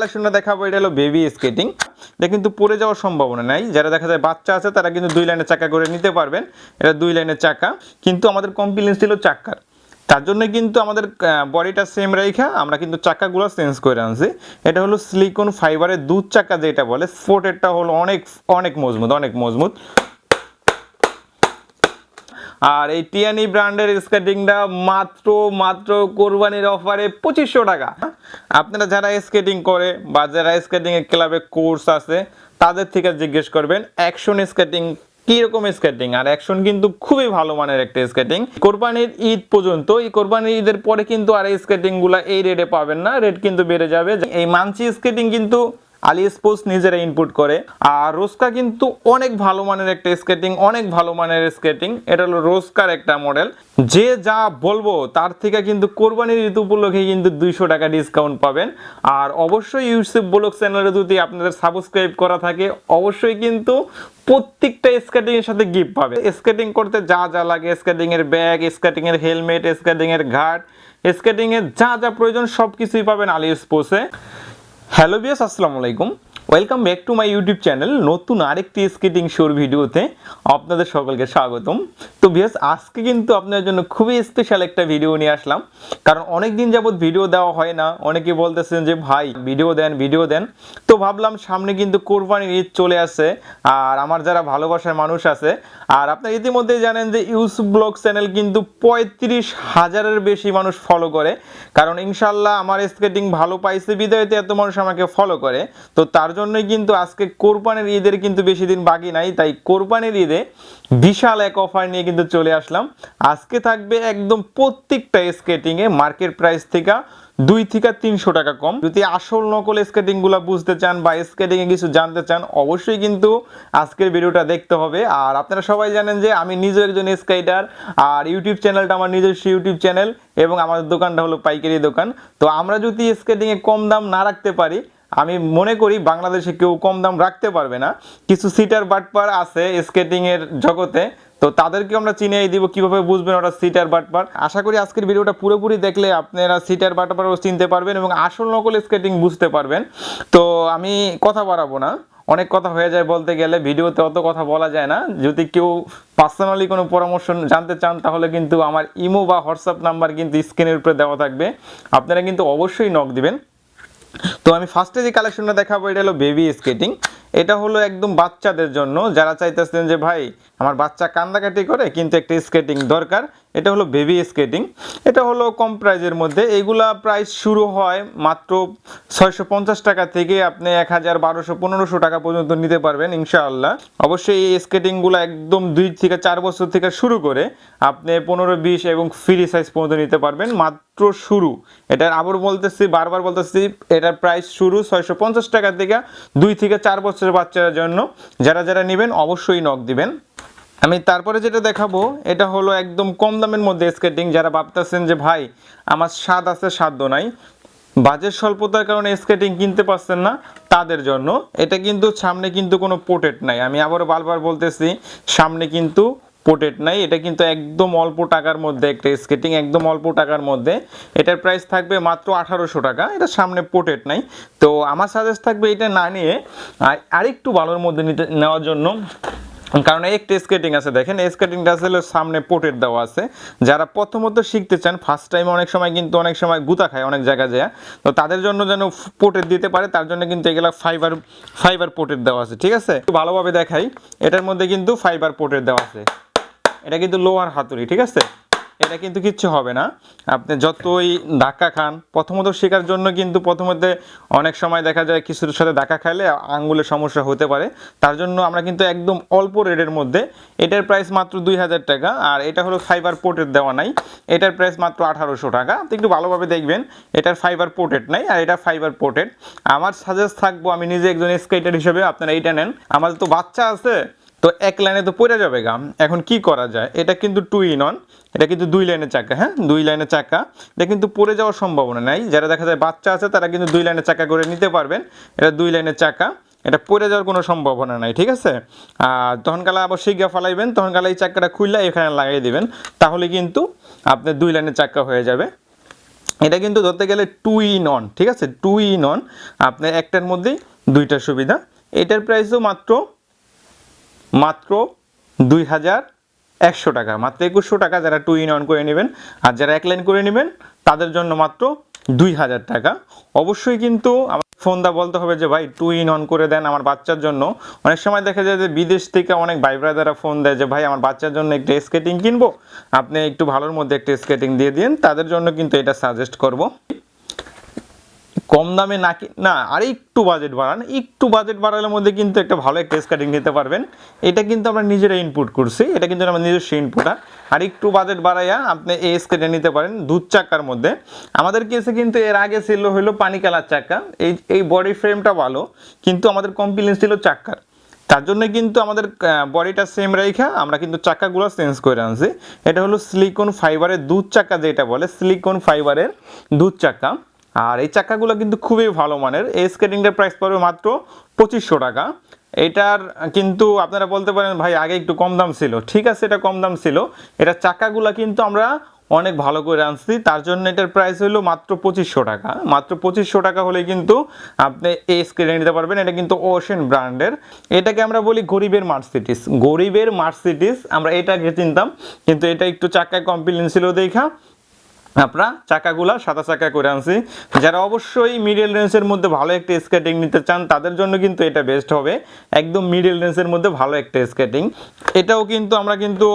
কালেকশনটা দেখাবো, এটা হলো বেবি স্কেটিং এটা কিন্তু পড়ে যাওয়ার সম্ভাবনা নাই। যারা দেখা যায় বাচ্চা আছে, তারা কিন্তু দুই লাইনের চাকা করে নিতে পারবেন। এটা দুই লাইনের চাকা। কিন্তু আমাদের কমপ্লেন্স ছিল চাক্কার। তার জন্য কিন্তু আমাদের বডিটা সেম রেখা আমরা কিন্তু চাকাগুলো চেঞ্জ করে আনছি। এটা হলো সিলিকন ফাইবারের দুধ চাকা যেটা বলে স্পোর্টেরটা হলো অনেক অনেক মজবুত অনেক মজবুত। আর এই টিয়ানি ব্র্যান্ডের স্কেটিংটা মাত্র মাত্র কোরবানির অফারে পঁচিশশো টাকা। আপনারা যারা স্কেটিং করে বা যারা স্কেটিং এর ক্লাবে কোর্স আছে, তাদের থেকে জিজ্ঞেস করবেন অ্যাকশন স্কেটিং কীরকম স্কেটিং আর অ্যাকশন কিন্তু খুবই ভালো মানের একটা স্কেটিং কোরবানির ঈদ পর্যন্ত, এই কোরবানির ঈদের পরে কিন্তু আর এই স্কেটিংগুলো এই রেটে পাবেন না। রেট কিন্তু বেড়ে যাবে। এই মানচি স্কেটিং কিন্তু আলি স্পোর্টস নিজেরা ইনপুট করে। আর রোস্কা কিন্তু অনেক ভালো মানের একটা স্কেটিং অনেক ভালো মানের স্কেটিং এটা হলো রোস্কার একটা মডেল যে যা বলব, তার থেকে কিন্তু কোরবানির ঋতু উপলক্ষে কিন্তু দুইশো টাকা ডিসকাউন্ট পাবেন। আর অবশ্যই ইউসুফ ব্লগ চ্যানেলে যদি আপনাদের সাবস্ক্রাইব করা থাকে, অবশ্যই কিন্তু প্রত্যেকটা স্কেটিং এর সাথে গিফট পাবে। স্কেটিং করতে যা যা লাগে স্কেটিং এর ব্যাগ স্কেটিং এর হেলমেট স্কেটিং এর ঘাট স্কেটিং এর যা যা প্রয়োজন সবকিছুই পাবেন আলি স্পোর্টসে হ্যালো বিয়াস আসসালামু আলাইকুম। Welcome back to my YouTube channel নতুন আরেকটি স্কেটিং শোর ভিডিওতে আপনাদের সকলকে স্বাগতম। তো বিয়াস আজকে কিন্তু আপনাদের জন্য খুবই স্পেশাল একটা ভিডিও নিয়ে আসলাম। কারণ অনেক দিন যাবৎ ভিডিও দেওয়া হয় না। অনেকে বলতেছেন যে, ভাই ভিডিও দেন ভিডিও দেন। তো ভাবলাম সামনে কিন্তু কোরবানির ঈদ চলে আসছে আর আমার যারা ভালোবাসার মানুষ আছে, আর আপনারা ইতিমধ্যেই জানেন যে ইউসুফ ব্লগ চ্যানেল কিন্তু পঁয়ত্রিশ হাজারের বেশি মানুষ ফলো করে। কারণ ইনশাল্লাহ আমার স্কেটিং ভালো পাইছে, বিদায়তে এত মানুষ আমাকে ফলো করে। তো তার জন্যই কিন্তু আজকে কোরবানির ঈদের কিন্তু বেশি দিন বাকি নাই। তাই কোরবানির ঈদে বিশাল এক অফার নিয়ে কিন্তু চলে আসলাম। আজকে থাকবে একদম প্রত্যেকটা স্কেটিংয়ে মার্কেট প্রাইস থেকে দুই থেকে তিনশো টাকা কম। যদি আসল নকল স্কেটিংগুলা বুঝতে চান বা স্কেটিংয়ে কিছু জানতে চান, অবশ্যই কিন্তু আজকের ভিডিওটা দেখতে হবে। আর আপনারা সবাই জানেন যে আমি নিজেও একজন স্কাইটার আর ইউটিউব চ্যানেলটা আমার নিজস্ব ইউটিউব চ্যানেল এবং আমাদের দোকানটা হলো পাইকারি দোকান। তো আমরা যদি স্কেটিংয়ে কম দাম না রাখতে পারি আমি মনে করি বাংলাদেশে কেউ কম দাম রাখতে পারবে না। কিছু সিটার বাটপার আছে স্কেটিং এর জগতে, তো তাদেরকে আমরা চিনিয়ে দিব কীভাবে বুঝবেন ওটা সিটার বাটপার। আশা করি আজকের ভিডিওটা পুরোপুরি দেখলে আপনারা সিটার বাটপারও চিনতে পারবেন এবং আসল নকল স্কেটিং বুঝতে পারবেন। তো আমি কথা বাড়াবো না। অনেক কথা হয়ে যায় বলতে গেলে, ভিডিওতে অত কথা বলা যায় না। যদি কেউ পার্সোনালি কোনো পরামর্শ জানতে চান, তাহলে কিন্তু আমার ইমো বা হোয়াটসঅ্যাপ নাম্বার কিন্তু স্ক্রিনের উপরে দেওয়া থাকবে। আপনারা কিন্তু অবশ্যই নক দিবেন। তো আমি ফার্স্টে যে কালেকশনটা দেখাবো, এটা হলো বেবি স্কেটিং এটা হলো একদম বাচ্চাদের জন্য। যারা চাইতেছেন যে, ভাই, আমার বাচ্চা কান্দাকাটি করে, কিন্তু একটা স্কেটিং দরকার। এটা হলো বেবি স্কেটিং। এটা হলো কম প্রাইজের মধ্যে। এগুলা প্রাইস শুরু হয় মাত্র ছয়শো পঞ্চাশ টাকা থেকে আপনি এক হাজার বারোশো পনেরোশো টাকা পর্যন্ত নিতে পারবেন, ইনশাআল্লাহ। অবশ্যই এই স্কেটিংগুলো একদম দুই থেকে চার বছর থেকে শুরু করে আপনি পনেরো, বিশ এবং ফ্রি সাইজ পর্যন্ত নিতে পারবেন, মাত্র শুরু। এটার আবার বলতেছি, বারবার বলতেছি, এটার প্রাইস শুরু ছয়শো পঞ্চাশ টাকা থেকে দুই থেকে চার বছরের বাচ্চাদের জন্য। যারা যারা নেবেন অবশ্যই নক দিবেন। আমি তারপরে যেটা দেখাবো, এটা হলো একদম কম দামের মধ্যে স্কেটিং যারা ভাবতেছেন যে, ভাই, আমার স্বাদ আছে সাধ্য নাই। বাজেট স্বল্পতার কারণে স্কেটিং কিনতে পারছেন না তাদের জন্য। এটা কিন্তু সামনে কিন্তু কোনো পোর্টেট নাই। আমি আবারও বারবার বলতেছি, সামনে কিন্তু পোর্টেট নাই। এটা কিন্তু একদম অল্প টাকার মধ্যে একটা স্কেটিং একদম অল্প টাকার মধ্যে। এটার প্রাইস থাকবে মাত্র আঠারোশো টাকা। এটা সামনে পোর্টেট নাই। তো আমার সাজেস্ট থাকবে এটা না নিয়ে, আর আরেকটু ভালোর মধ্যে নিতে নেওয়ার জন্য কারণ একটা স্কেটিং আছে, দেখেন, এই স্কেটিংটা আসলে সামনে পোটের দেওয়া আছে। যারা প্রথমত শিখতে চান ফার্স্ট টাইম অনেক সময় কিন্তু অনেক সময় গুতা খায় অনেক জায়গা যায়। তো তাদের জন্য যেন পোটের দিতে পারে, তার জন্য কিন্তু এগুলো ফাইবার ফাইবার পোটের দেওয়া আছে, ঠিক আছে? ভালোভাবে দেখাই, এটার মধ্যে কিন্তু ফাইবার পোটের দেওয়া আছে। এটা কিন্তু লোয়ার হাতুড়ি, ঠিক আছে? এটা কিন্তু কিচ্ছু হবে না। আপনি যতই ধাক্কা খান, প্রথমত শেখার জন্য কিন্তু প্রথমত অনেক সময় দেখা যায় কিছুর সাথে ধাক্কা খাইলে আঙ্গুলের সমস্যা হতে পারে। তার জন্য আমরা কিন্তু একদম অল্প রেটের মধ্যে, এটার প্রাইস মাত্র দুই হাজার টাকা, আর এটা হলো ফাইবার পোর্টের দেওয়া নাই। এটার প্রাইস মাত্র আঠারোশো টাকা। তো একটু ভালোভাবে দেখবেন, এটার ফাইবার পোর্টেড নাই আর এটা ফাইবার পোর্টেড আমার সাজেস্ট থাকব, আমি নিজে একজন স্কেটার হিসেবে আপনারা এইটা নেন। আমাদের তো বাচ্চা আছে, তো এক লাইনে তো পড়ে যাবে গাম এখন কি করা যায়? এটা কিন্তু টু ইন অন এটা কিন্তু দুই লাইনের চাকা হ্যাঁ? দুই লাইনের চাকা। এটা কিন্তু পড়ে যাওয়ার সম্ভাবনা নাই। যারা দেখা যায় বাচ্চা আছে, তারা কিন্তু দুই লাইনের চাকা করে নিতে পারবেন। এটা দুই লাইনের চাকা। এটা পড়ে যাওয়ার কোনো সম্ভাবনা নাই, ঠিক আছে? আর তখন কালা আবার শিগা ফালাইবেন। তখন কালা এই চাকাটা খুললে এখানে লাগিয়ে দিবেন। তাহলে কিন্তু আপনার দুই লাইনের চাকা হয়ে যাবে। এটা কিন্তু ধরতে গেলে টু ইন অন ঠিক আছে? টু ইন অন আপনার একটার মধ্যেই দুইটা সুবিধা। এটার প্রাইসও মাত্র মাত্র দুই হাজার একশো টাকা, মাত্র একুশশো টাকা যারা টু ইন অন করে নেবেন আর যারা এক লাইন করে নেবেন, তাদের জন্য মাত্র দুই হাজার টাকা। অবশ্যই কিন্তু আমার ফোন দা বলতে হবে যে, ভাই টু ইন অন করে দেন আমার বাচ্চার জন্য। অনেক সময় দেখা যায় যে, বিদেশ থেকে অনেক ভাই ব্রাদাররা ফোন দেয় যে, ভাই, আমার বাচ্চার জন্য একটা স্কেটিং কিনবো? আপনি একটু ভালোর মধ্যে একটা স্কেটিং দিয়ে দিন তাদের জন্য কিন্তু এটা সাজেস্ট করব। কম দামে না না, আর একটু বাজেট বাড়ান, একটু বাজেট বাড়ানোর মধ্যে কিন্তু একটা ভালো একটা স্কেটিং নিতে পারবেন। এটা কিন্তু আমরা নিজেরা ইনপুট করছি, এটা কিন্তু আমার নিজস্ব ইনপুট আর একটু বাজেট বাড়াইয়া আপনি এই স্কেটে নিতে পারেন দুধ চাকার মধ্যে। আমাদের কেসে কিন্তু এর আগে ছিল হলো পানি কালার চাকা, এই এই বডি ফ্রেমটা ভালো, কিন্তু আমাদের কমপ্লেন ছিল চাক্কার তার জন্য কিন্তু আমাদের বডিটা সেম রেখা আমরা কিন্তু চাকাগুলো চেঞ্জ করে আনছি। এটা হলো সিলিকন ফাইবারের দুধ চাকা যেটা বলে সিলিকন ফাইবারের দুধ চাকা। আর এই চাকাগুলো কিন্তু খুবই ভালো মানের। এই স্কেটিংটার প্রাইস পড়বে মাত্র পঁচিশশো টাকা। এটার কিন্তু আপনারা বলতে পারেন, ভাই, আগে একটু কম দাম ছিল। ঠিক আছে, এটা কম দাম ছিল। এটা চাকাগুলো কিন্তু আমরা অনেক ভালো করে আনছি। তার জন্য এটার প্রাইস হলো মাত্র পঁচিশশো টাকা। মাত্র পঁচিশশো টাকা হলে কিন্তু আপনি এই স্ক্রিনে নিতে পারবেন। এটা কিন্তু ওশেন ব্র্যান্ডের এটাকে আমরা বলি গরিবের মার্সিডিস গরিবের মার্সিডিস আমরা এটাকে চিনতাম। কিন্তু এটা একটু চাকায় কমপ্লেন ছিল দেখা। আমরা চাকাগুলা সাদা চাকা করে আনছি। যারা অবশ্যই মিডিল রেঞ্জের মধ্যে ভালো একটা স্কেটিং নিতে চান, তাদের জন্য কিন্তু এটা বেস্ট হবে। একদম মিডিল রেঞ্জের মধ্যে ভালো একটা স্কেটিং এটাও কিন্তু আমরা কিন্তু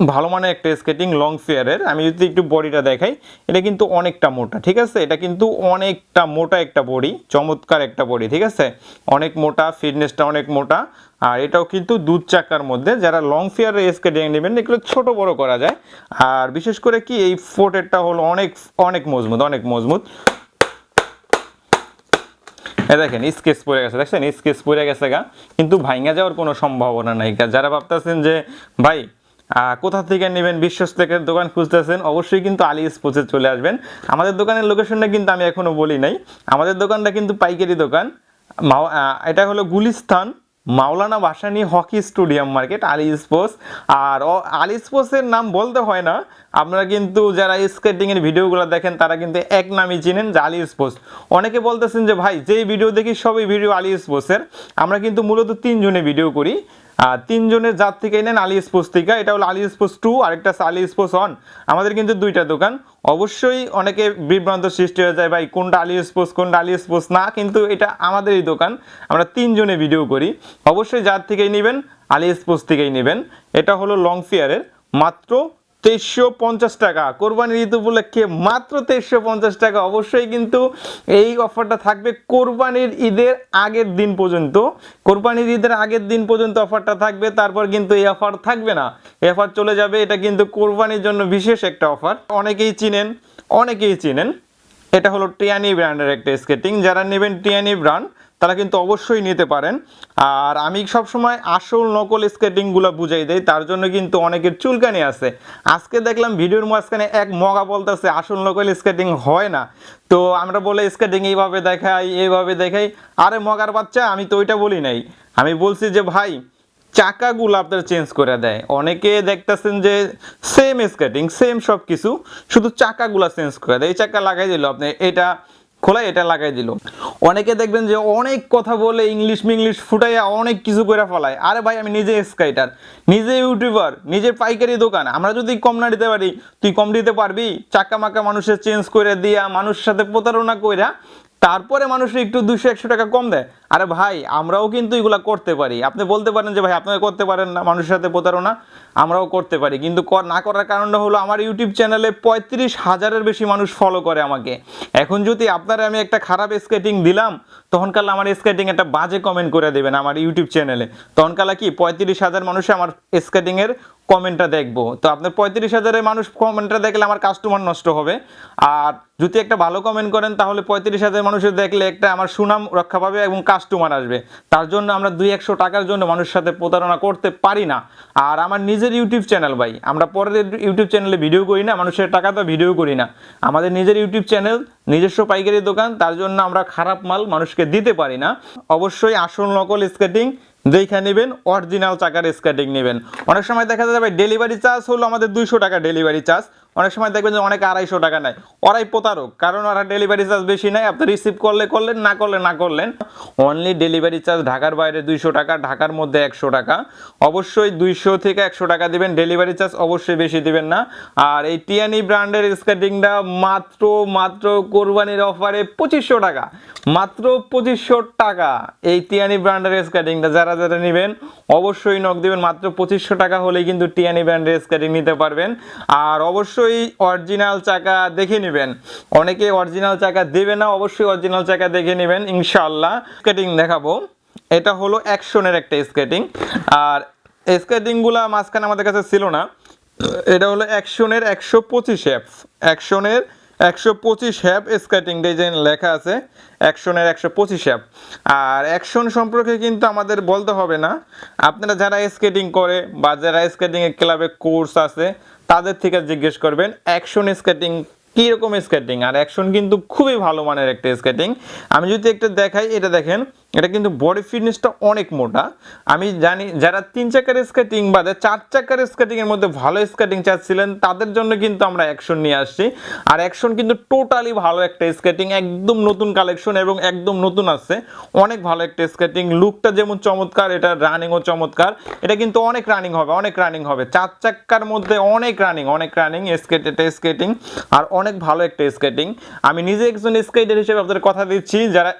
ভালো মানের একটা স্কেটিং লং ফেয়ারের আমি যদি একটু বডিটা দেখাই, এটা কিন্তু অনেকটা মোটা, ঠিক আছে? এটা কিন্তু অনেকটা মোটা একটা বডি, চমৎকার একটা বডি, ঠিক আছে? অনেক মোটা ফিটনেসটা অনেক মোটা। আর এটাও কিন্তু দুধ চাকার মধ্যে, যারা লং ফেয়ারে স্কেটিং নেবেন, এগুলো ছোট বড় করা যায়। আর বিশেষ করে কি, এই ফোটেরটা হলো অনেক অনেক মজবুত অনেক মজবুত। দেখেন, স্কেচ পড়ে গেছে, দেখছেন? স্কেচ পড়ে গেছে গা। কিন্তু ভাইঙ্গা যাওয়ার কোনো সম্ভাবনা নাই যারা ভাবতেছেন যে, ভাই কোথা থেকে নেবেন? বিশ্বস্ত থেকে দোকান খুঁজতেছেন? অবশ্যই কিন্তু আলি স্পোর্টসে চলে আসবেন। আমাদের দোকানের লোকেশনটা কিন্তু আমি এখনও বলি নাই। আমাদের দোকানটা কিন্তু পাইকারি দোকান। এটা হলো Gulistan. Maulana Bhasani hockey stadium market, Ali sports. আর আলি স্পোর্টসের নাম বলতে হয় না। আপনারা কিন্তু যারা স্কেটিংয়ের ভিডিওগুলো দেখেন, তারা কিন্তু এক নামই চিনেন যে আলি স্পোর্টস। অনেকে বলতেছেন যে, ভাই, যেই ভিডিও দেখি সবই ভিডিও আলি স্পোর্টসের। আমরা কিন্তু মূলত তিনজনে ভিডিও করি। তিনজনের জাত থেকে নেন আলি স্পোর্টস থেকে, এটা হলো আলি স্পোর্টস টু, আরেকটা আছে আলি স্পোর্টস অন আমাদের কিন্তু দুইটা দোকান। অবশ্যই অনেকে বিভ্রান্ত সৃষ্টি হয়ে যায়, ভাই, কোনটা আলি স্পোর্টস, কোনটা আলি স্পোর্টস? না, কিন্তু এটা আমাদেরই দোকান, আমরা তিনজনে ভিডিও করি। অবশ্যই যার থেকেই নেবেন, আলি স্পোর্টস থেকেই নেবেন। এটা হলো লং ফিয়ারের, মাত্র তেইশশো পঞ্চাশ টাকা। কোরবানির ঈদ উপলক্ষে মাত্র তেইশশো পঞ্চাশ টাকা। অবশ্যই কিন্তু এই অফারটা থাকবে কোরবানির ঈদের আগের দিন পর্যন্ত। কোরবানির ঈদের আগের দিন পর্যন্ত অফারটা থাকবে, তারপর কিন্তু এই অফার থাকবে না। এই অফার চলে যাবে, এটা কিন্তু কোরবানির জন্য বিশেষ একটা অফার। অনেকেই চিনেন অনেকেই চিনেন। এটা হলো টিয়ানি ব্র্যান্ডের একটা স্কেটিং। যারা নেবেন টিয়ানি ব্র্যান্ড তারা কিন্তু অবশ্যই নিতে পারেন। আর আমি সবসময় আসল নকল স্কেটিংগুলো বুঝাই দেই, তার জন্য কিন্তু অনেকের চুলকানি আছে। আজকে দেখলাম ভিডিওর মাঝখানে এক মগা বলতেছে, আসল নকল স্কেটিং হয় না। তো আমরা বলে স্কেটিং এইভাবে দেখাই এইভাবে দেখাই, আরে মগার বাচ্চা, আমি তো ওইটা বলি নাই। আমি বলছি যে, ভাই, চাকাগুলো আপনার চেঞ্জ করে দেয়। অনেকে দেখতেছেন যে সেম স্কেটিং সেম সব কিছু শুধু চাকাগুলো চেঞ্জ করে দেয়। এই চাকা লাগাই দিল আপনি, এটা খোলা এটা লাগাই দিল। অনেকে দেখবেন যে অনেক কথা বলে ইংলিশ মিংলিশ ফুটাইয়া অনেক কিছু করে ফলায়। আরে ভাই, আমি নিজে স্কাইটার, নিজে ইউটিউবার নিজের পাইকারি দোকান। আমরা যদি কম না দিতে পারি, তুই কম দিতে পারবি? চাকা মাকা মানুষের চেঞ্জ করে দিয়া, মানুষের সাথে প্রতারণা কইরা তারপরে মানুষের একটু দুশো একশো টাকা কম দেয়। আরে ভাই, আমরাও কিন্তু এগুলা করতে পারি। আপনি বলতে পারেন যে, ভাই, আপনারা করতে পারেন না, মানুষের সাথে প্রতারণা, আমরাও করতে পারি। কিন্তু না করার কারণটা হলো আমার ইউটিউব চ্যানেলে পঁয়ত্রিশ হাজারের বেশি মানুষ ফলো করে আমাকে। এখন যদি আপনারা আমি একটা খারাপ স্কেটিং দিলাম, তখন কাল আমার স্কেটিং একটা বাজে কমেন্ট করে দেবেন আমার ইউটিউব চ্যানেলে তখন কালা কি, পঁয়ত্রিশ হাজার মানুষ আমার স্কেটিং এর কমেন্টটা দেখব। তো আপনার পঁয়ত্রিশ হাজারের মানুষ কমেন্টটা দেখলে আমার কাস্টমার নষ্ট হবে। আর যদি একটা ভালো কমেন্ট করেন, তাহলে পঁয়ত্রিশ হাজার মানুষের দেখলে একটা আমার সুনাম রক্ষা পাবে এবং কাস্টমার আসবে। তার জন্য আমরা দুই একশো টাকার জন্য মানুষের সাথে প্রতারণা করতে পারি না। আর আমার নিজের ইউটিউব চ্যানেল ভাই, আমরা পরের ইউটিউব চ্যানেলে ভিডিও করি না, মানুষের টাকা তো ভিডিও করি না। আমাদের নিজের ইউটিউব চ্যানেল নিজস্ব পাইকারি দোকান, তার জন্য আমরা খারাপ মাল মানুষকে দিতে পারি না। অবশ্যই আসল নকল স্কেটিং দেখে নেবেন অরিজিনাল চাকার স্কেটিং নেবেন। অনেক সময় দেখা যাবে ডেলিভারি চার্জ হলো আমাদের দুইশো টাকা ডেলিভারি চার্জ অনেক সময় দেখবেন যে অনেক আড়াইশো টাকা নেয়। ওরাই প্রতারক, কারণ ওরা ডেলিভারি চার্জ বেশি নেয়। আপনি রিসিভ করলে করলেন, না করলে না করলেন। অনলি ডেলিভারি চার্জ ঢাকার বাইরে দুইশো টাকা, ঢাকার মধ্যে একশো টাকা। অবশ্যই দুইশো থেকে একশো টাকা দিবেন। ডেলিভারি চার্জ অবশ্যই বেশি দিবেন না। আর এই টিয়ানি ব্র্যান্ডের স্কেটিংটা মাত্র মাত্র কোরবানির অফারে পঁচিশশো টাকা। মাত্র পঁচিশশো টাকা এই টিয়ানি ব্র্যান্ডের স্কেটিংটা যারা যারা নেবেন, অবশ্যই নক দিবেন। মাত্র পঁচিশশো টাকা হলেই কিন্তু টিয়ানি ব্র্যান্ডের স্কেটিং নিতে পারবেন। আর অবশ্যই অরিজিনাল চাকা দেখে নেবেন। অনেকে অরিজিনাল চাকা দেবে না, অবশ্যই অরিজিনাল চাকা দেখে নেবেন ইনশাল্লাহ স্কেটিং দেখাবো। এটা হলো অ্যাকশনের একটা স্কেটিং আর স্কেটিংগুলো মাঝখানে আমাদের কাছে ছিল না। এটা হলো অ্যাকশনের একশো পঁচিশ অ্যাপ অ্যাকশনের একশো পঁচিশ হ্যাপ স্কেটিং ডিজাইন লেখা আছে। অ্যাকশনের একশো পঁচিশ হ্যাপ আর অ্যাকশন সম্পর্কে কিন্তু আমাদের বলতে হবে না। আপনারা যারা স্কেটিং করে বা যারা স্কেটিংয়ের ক্লাবে কোর্স আছে তাদের থেকে জিজ্ঞেস করবেন অ্যাকশন স্কেটিং কীরকম স্কেটিং আর অ্যাকশন কিন্তু খুবই ভালো মানের একটা স্কেটিং আমি যদি একটা দেখাই, এটা দেখেন এটা কিন্তু বডি ফিটনেসটা অনেক মোটা। আমি জানি যারা তিন চাকার স্কেটিং বাদে চার চাকার স্কেটিং এর মধ্যে ভালো স্কেটিং চাচ্ছিলেন, তাদের জন্য কিন্তু আমরা অ্যাকশন নিয়ে আসছি। আর অ্যাকশন কিন্তু টোটালি ভালো একটা স্কেটিং একদম নতুন কালেকশন এবং একদম নতুন আছে অনেক ভালো একটা স্কেটিং লুকটা যেমন চমৎকার, এটা রানিংও চমৎকার। এটা কিন্তু অনেক রানিং হবে, অনেক রানিং হবে। চার চাক্কার মধ্যে অনেক রানিং অনেক রানিং স্কেট এটা স্কেটিং আর অনেক ভালো একটা স্কেটিং আমি নিজে একজন স্কেটার হিসেবে আপনাদের কথা দিচ্ছি, যারা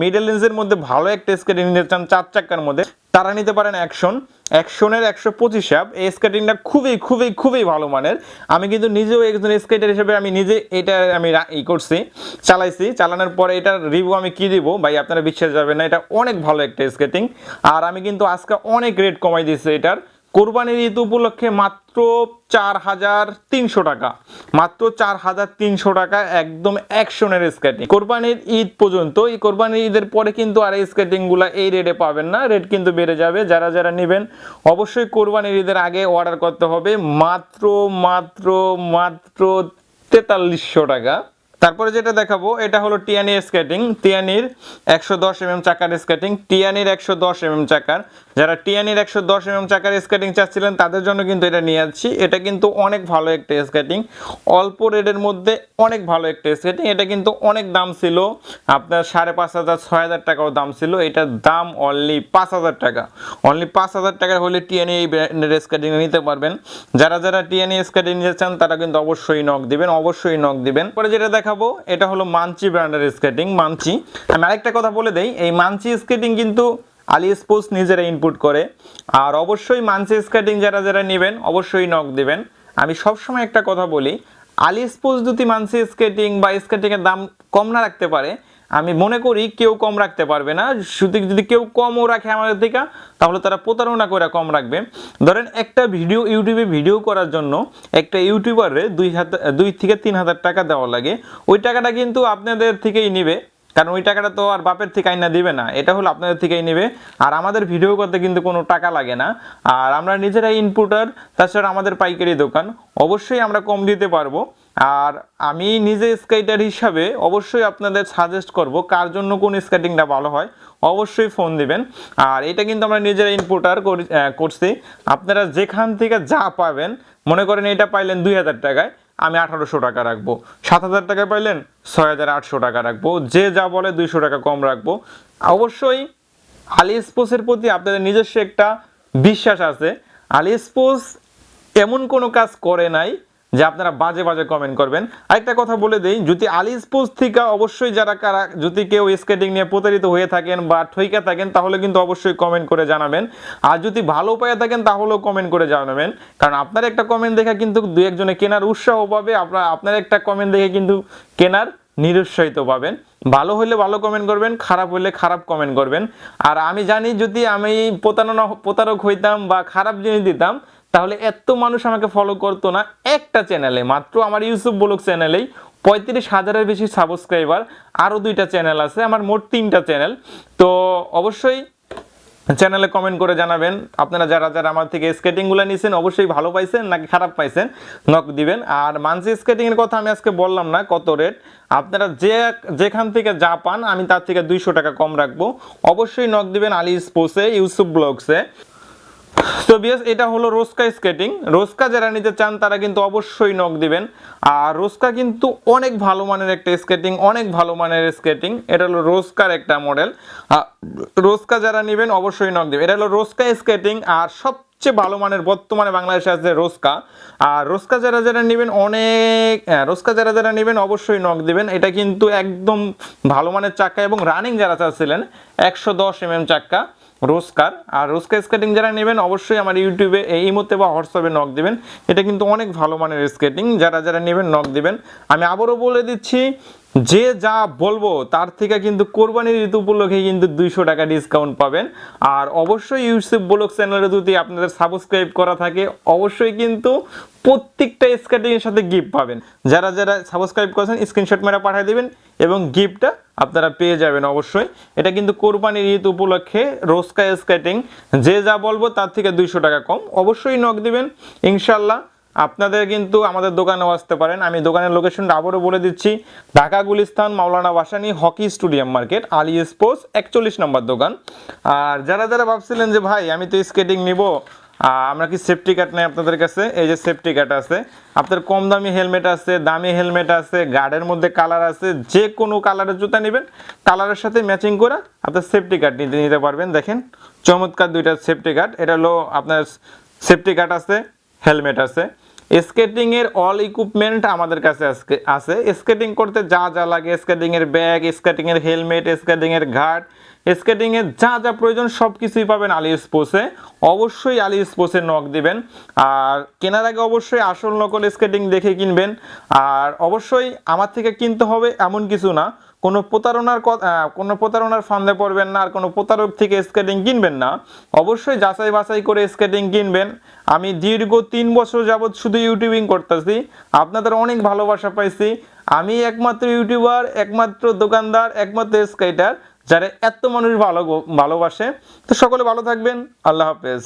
মিডল রেঞ্জের মধ্যে ভালো একটা স্কেটিং নিতে চান চার চাক্কার মধ্যে, তারা নিতে পারেন অ্যাকশন অ্যাকশনের একশো পঁচিশ অ্যাপ এই স্কেটিংটা খুবই খুবই খুবই ভালো মানের। আমি কিন্তু নিজেও একজন স্কেটার হিসেবে আমি নিজে এটা আমি ই করছি, চালাইছি। চালানোর পরে এটার রিভিউ আমি কি দিব? ভাই, আপনারা বিশ্বাস যাবেন না, এটা অনেক ভালো একটা স্কেটিং আর আমি কিন্তু আজকে অনেক রেট কমাই দিয়েছি এটার। কোরবানির ঈদ উপলক্ষে মাত্র চার হাজার তিনশো টাকা। মাত্র চার হাজার তিনশো টাকা একদম অ্যাকশনের স্কেটিং কোরবানির ঈদ পর্যন্ত, এই কোরবানির ঈদের পরে কিন্তু আর এই স্কেটিংগুলো এই রেটে পাবেন না। রেট কিন্তু বেড়ে যাবে। যারা যারা নেবেন, অবশ্যই কোরবানির ঈদের আগে অর্ডার করতে হবে। মাত্র মাত্র মাত্র তেতাল্লিশশো টাকা। তারপরে যেটা দেখাবো, এটা হলো টিয়ানি স্কেটিং। টিয়ানির একশো দশ এমএম চাকার স্কেটিং, টিয়ানির একশো দশ এমএম চাকার। যারা টিয়ানির একশো দশ এমএম চাকার স্কেটিং চাচ্ছিলেন, তাদের জন্য কিন্তু এটা নিয়ে যাচ্ছি এটা কিন্তু অনেক ভালো একটা স্কেটিং। অল্প রেটের মধ্যে অনেক ভালো একটা স্কেটিং। এটা কিন্তু অনেক দাম ছিল। আপনার সাড়ে পাঁচ হাজার, ছয় হাজার টাকাও দাম ছিল। এটার দাম অনলি পাঁচ হাজার টাকা। অনলি পাঁচ হাজার টাকা হলে টিএনএ এই ব্র্যান্ডের স্কেটিং নিতে পারবেন। যারা যারা টিএনএ স্কেটিং নিতে চান, তারা কিন্তু অবশ্যই নক দিবেন, অবশ্যই নক দিবেন। পরে যেটা দেখাবো। এটা হলো মানচি ব্র্যান্ডের স্কেটিং মানচি আমি আরেকটা কথা বলে দেই, এই মানচি স্কেটিং কিন্তু আলি স্পোর্টস নিজেরা ইনপুট করে। আর অবশ্যই মানচি স্কেটিং যারা যারা নেবেন, অবশ্যই নক দিবেন। আমি সবসময় একটা কথা বলি, আলি স্পোর্টস যদি মানসি স্কেটিং বা স্কেটিংয়ের দাম কম না রাখতে পারে আমি মনে করি কেউ কম রাখতে পারবে না। শুধু যদি কেউ কমও রাখে আমাদের থেকে, তাহলে তারা প্রতারণা করে কম রাখবে। ধরেন একটা ভিডিও, ইউটিউবে ভিডিও করার জন্য একটা ইউটিউবারে দুই হাজার দুই থেকে তিন হাজার টাকা দেওয়া লাগে। ওই টাকাটা কিন্তু আপনাদের থেকেই নিবে। কারণ ওই টাকাটা তো আর বাপের থেকে আইনা দিবে না। এটা হলো আপনাদের থেকেই নেবে। আর আমাদের ভিডিও করতে কিন্তু কোনো টাকা লাগে না। আর আমরা নিজেরাই ইনপুটার তাছাড়া আমাদের পাইকারি দোকান। অবশ্যই আমরা কম দিতে পারব। আর আমি নিজে স্কেটার হিসাবে অবশ্যই আপনাদের সাজেস্ট করব কার জন্য কোন স্কেটিংটা ভালো হয়, অবশ্যই ফোন দিবেন। আর এটা কিন্তু আমরা নিজেরা ইনপুটার করছি। আপনারা যেখান থেকে যা পাবেন, মনে করেন এটা পাইলেন দুই হাজার টাকায়, আমি আঠারোশো টাকা রাখব। সাত হাজার টাকা পাইলেন ছয় হাজার আটশো টাকা রাখব। যে যা বলে দুইশো টাকা কম রাখব। অবশ্যই আলি স্পোর্টসের প্রতি আপনাদের নিজস্ব একটা বিশ্বাস আছে। আলি স্পোর্টস এমন কোনো কাজ করে নাই যে আপনারা বাজে বাজে কমেন্ট করবেন। আরেকটা কথা বলে দেই যদি আলি স্পোর্টস থেকে অবশ্যই যারা কারা যদি কেউ স্কেটিং নিয়ে প্রতারিত হয়ে থাকেন বা ঠইকা থাকেন, তাহলে কিন্তু অবশ্যই কমেন্ট করে জানাবেন। আর যদি ভালো উপায়ে থাকেন, তাহলেও কমেন্ট করে জানাবেন। কারণ আপনার একটা কমেন্ট দেখে কিন্তু দু একজনে কেনার উৎসাহ পাবে, আপনার আপনার একটা কমেন্ট দেখে কিন্তু কেনার নিরুৎসাহিত পাবেন। ভালো হলে ভালো কমেন্ট করবেন, খারাপ হলে খারাপ কমেন্ট করবেন। আর আমি জানি যদি আমি প্রতারণা, প্রতারক হইতাম বা খারাপ জিনিস দিতাম তাহলে এত মানুষ আমাকে ফলো করতো না। একটা চ্যানেলে মাত্র আমার ইউসুফ ব্লগ চ্যানেলেই পঁয়ত্রিশ হাজারের বেশি সাবস্ক্রাইবার আরও দুইটা চ্যানেল আছে, আমার মোট তিনটা চ্যানেল তো অবশ্যই চ্যানেলে কমেন্ট করে জানাবেন। আপনারা যারা যারা আমার থেকে স্কেটিংগুলো নিয়েছেন অবশ্যই ভালো পাইছেন নাকি খারাপ পাইছেন নক দিবেন। আর মানসি স্কেটিংয়ের কথা আমি আজকে বললাম না, কত রেট আপনারা যে, যেখান থেকে যা পান, আমি তার থেকে দুইশো টাকা কম রাখব। অবশ্যই নক দিবেন আলি স্পোর্টসে ইউসুফ ব্লগসে তো বিয়াস এটা হলো রোস্কা স্কেটিং। রোস্কা যারা নিতে চান তারা কিন্তু অবশ্যই নক দিবেন। আর রোস্কা কিন্তু অনেক ভালো মানের একটা স্কেটিং অনেক ভালো মানের স্কেটিং। এটা হলো রোস্কার একটা মডেল রোস্কা যারা নেবেন অবশ্যই নক দিবেন। এটা হলো রোস্কা স্কেটিং আর সব সবচেয়ে ভালো মানের বর্তমানে বাংলাদেশে আছে রোস্কা। আর রোস্কা যারা যারা নেবেন অনেক হ্যাঁ, রোস্কা যারা যারা নেবেন অবশ্যই নক দিবেন। এটা কিন্তু একদম ভালো মানের চাক্কা এবং রানিং যারা চাচ্ছিলেন একশো দশ এম চাক্কা রোস্কার আর রোজকার স্কেটিং যারা নেবেন, অবশ্যই আমার ইউটিউবে এই মুহূর্তে বা হোয়াটসঅ্যাপে নক দেবেন। এটা কিন্তু অনেক ভালো মানের স্কেটিং যারা যারা নেবেন নক দেবেন। আমি আবারও বলে দিচ্ছি যে যা বলব, তার থেকে কিন্তু কোরবানির ঋতু উপলক্ষে কিন্তু দুইশো টাকা ডিসকাউন্ট পাবেন। আর অবশ্যই ইউসুফ ব্লগ চ্যানেলে যদি আপনাদের সাবস্ক্রাইব করা থাকে, অবশ্যই কিন্তু প্রত্যেকটা স্কেটিং এর সাথে গিফট পাবেন। যারা যারা সাবস্ক্রাইব করেছেন স্ক্রিনশট মেরে পাঠিয়ে দেবেন এবং গিফটটা আপনারা পেয়ে যাবেন অবশ্যই। এটা কিন্তু কোরবানির ঈদ উপলক্ষে রোস্কা স্কেটিং যে যা বলব, তার থেকে দুইশো টাকা কম। অবশ্যই নক দিবেন। ইনশাল্লাহ আপনাদের কিন্তু আমাদের দোকানেও আসতে পারেন। আমি দোকানের লোকেশনটা আবারও বলে দিচ্ছি। Dhaka, Gulistan, Maulana Bhasani hockey stadium market Ali sports একচল্লিশ নম্বর দোকান। আর যারা যারা ভাবছিলেন যে, ভাই, আমি তো স্কেটিং নিব আমরা কি সেফটি কার্ড নেই আপনাদের কাছে? এই যে সেফটি কার্ড আছে। আপনার কম দামি হেলমেট আছে, দামি হেলমেট আছে গার্ডের মধ্যে কালার আছে, যে কোনো কালারের জুতা নেবেন। কালারের সাথে ম্যাচিং করে আপনার সেফটি কার্ড নিতে নিতে পারবেন। দেখেন, চমৎকার দুইটা সেফটি কার্ড এটা হলো আপনার সেফটি কার্ড আছে হেলমেট আছে। স্কেটিং এর অল ইকুইপমেন্ট আমাদের কাছে আজকে আছে। স্কেটিং করতে যা যা লাগে স্কেটিং এর ব্যাগ স্কেটিং এর হেলমেট স্কেটিং এর ঘাট স্কেটিং এর যা যা প্রয়োজন সব কিছুই পাবেন আলি স্পোর্টসে অবশ্যই আলি স্পোর্টসে নক দিবেন। আর কেনার আগে অবশ্যই আসল নকল স্কেটিং দেখে কিনবেন। আর অবশ্যই আমার থেকে কিনতে হবে এমন কিছু না। কোনো প্রতারণার কোনো প্রতারণার ফান্দে পড়বেন না আর কোনো প্রতারক থেকে স্কেটিং কিনবেন না। অবশ্যই যাচাই বাছাই করে স্কেটিং কিনবেন। আমি দীর্ঘ তিন বছর যাবৎ শুধু ইউটিউবিং করতেছি। আপনাদের অনেক ভালোবাসা পাইছি। আমি একমাত্র ইউটিউবার, একমাত্র দোকানদার, একমাত্র স্কেটার, যারা এত মানুষ ভালো ভালোবাসে। তো সকলে ভালো থাকবেন। আল্লাহ হাফেজ।